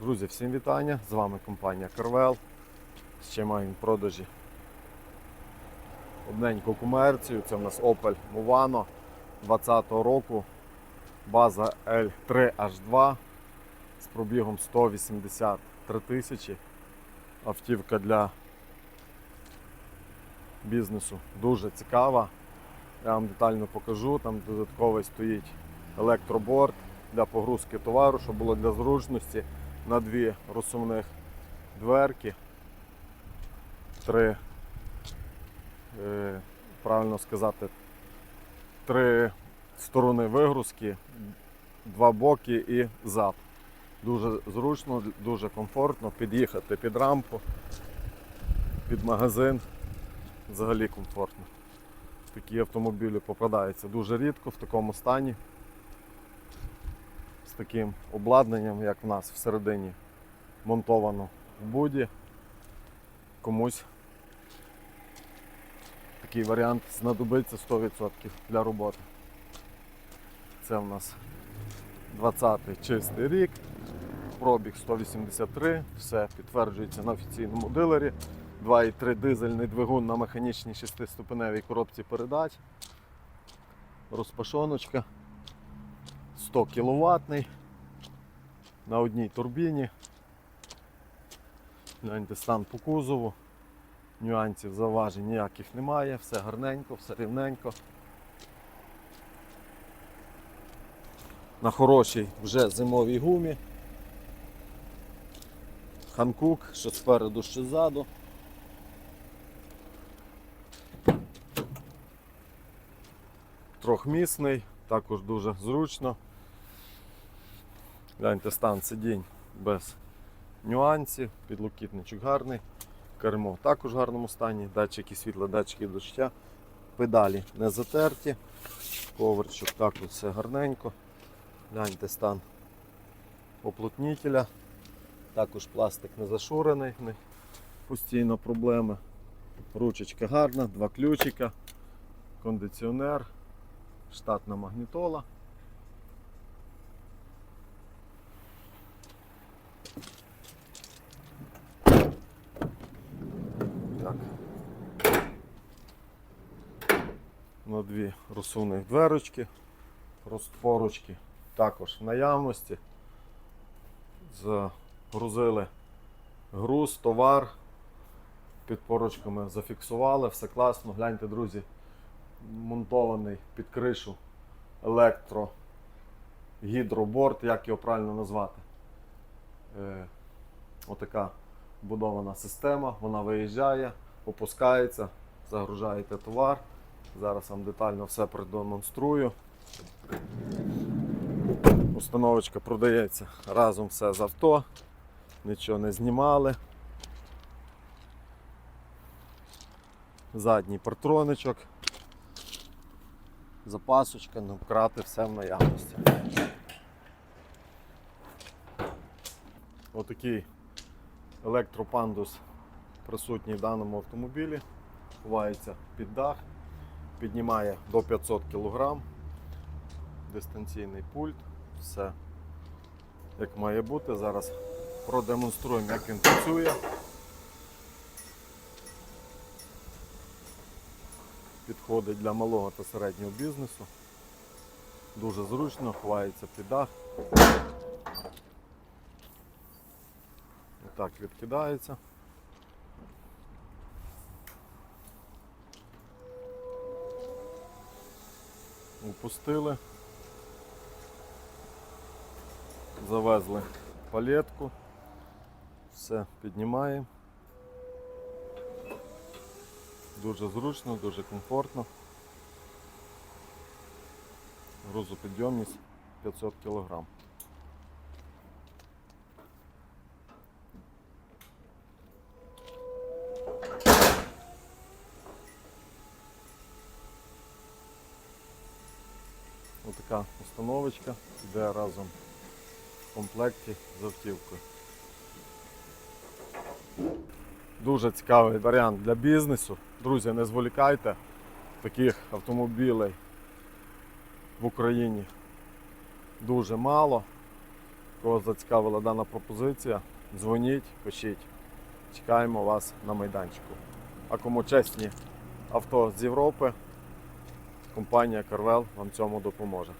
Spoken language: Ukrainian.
Друзі, всім вітання! З вами компанія Carvel. Ще маємо в продажі одненьку комерцію. Це в нас Opel Movano 2020 року. База L3H2 з пробігом 183 тисячі. Автівка для бізнесу дуже цікава. Я вам детально покажу. Там додатковий стоїть електроборд для погрузки товару, щоб було для зручності на дві розсувних дверки, три, е, правильно сказати, три сторони вигрузки, два боки і зад. Дуже зручно, дуже комфортно під'їхати під рампу, під магазин. Взагалі комфортно. Такі автомобілі попадаються дуже рідко в такому стані таким обладнанням, як в нас всередині монтовано в буді. Комусь такий варіант знадобиться 100% для роботи. Це в нас 20-й чистий рік, пробіг 183, все підтверджується на офіційному дилері. 2,3 дизельний двигун на механічній 6-ступеневій коробці передач. Розпашоночка. 100 кВт на одній турбіні. Гляньте стан по кузову. Нюансів заважень ніяких немає, все гарненько, все рівненько. На хорошій вже зимовій гумі. Ханкук, що спереду, що ззаду. Трьохмісний, також дуже зручно. Гляньте стан сидінь без нюансів, підлокітничок гарний, кермо також в гарному стані, датчики світла, датчики доща, педалі не затерті, ковричок також все гарненько. Гляньте стан оплотнітеля, також пластик не зашурений, постійно проблеми. Ручечка гарна, два ключика, кондиціонер, штатна магнітола. На дві розсувних дверочки, розтворочки також в наявності. Загрузили груз, товар, під порочками зафіксували, все класно. Гляньте, друзі, монтований під кришу електро гідроборд, як його правильно назвати. Е, отака будована система, вона виїжджає, опускається, загружаєте товар. Зараз вам детально все продемонструю. Установочка продається разом все з авто, нічого не знімали. Задній партроничок, запасочка, ну вкрати все в наявності. Отакий електропандус присутній в даному автомобілі. Ховається під дах, піднімає до 500 кг. Дистанційний пульт, все як має бути. Зараз продемонструємо, як він працює. Підходить для малого та середнього бізнесу. Дуже зручно, ховається під дах. Отак відкидається. Упустили. Завезли палетку. Все піднімаємо. Дуже зручно, дуже комфортно. Грузопідйомність 500 кг. Отака установочка йде разом в комплекті з автівкою. Дуже цікавий варіант для бізнесу. Друзі, не зволікайте. Таких автомобілей в Україні дуже мало. Кого зацікавила дана пропозиція, дзвоніть, пишіть. Чекаємо вас на майданчику. А кому чесні авто з Європи, компанія Carvel вам цьому допоможе.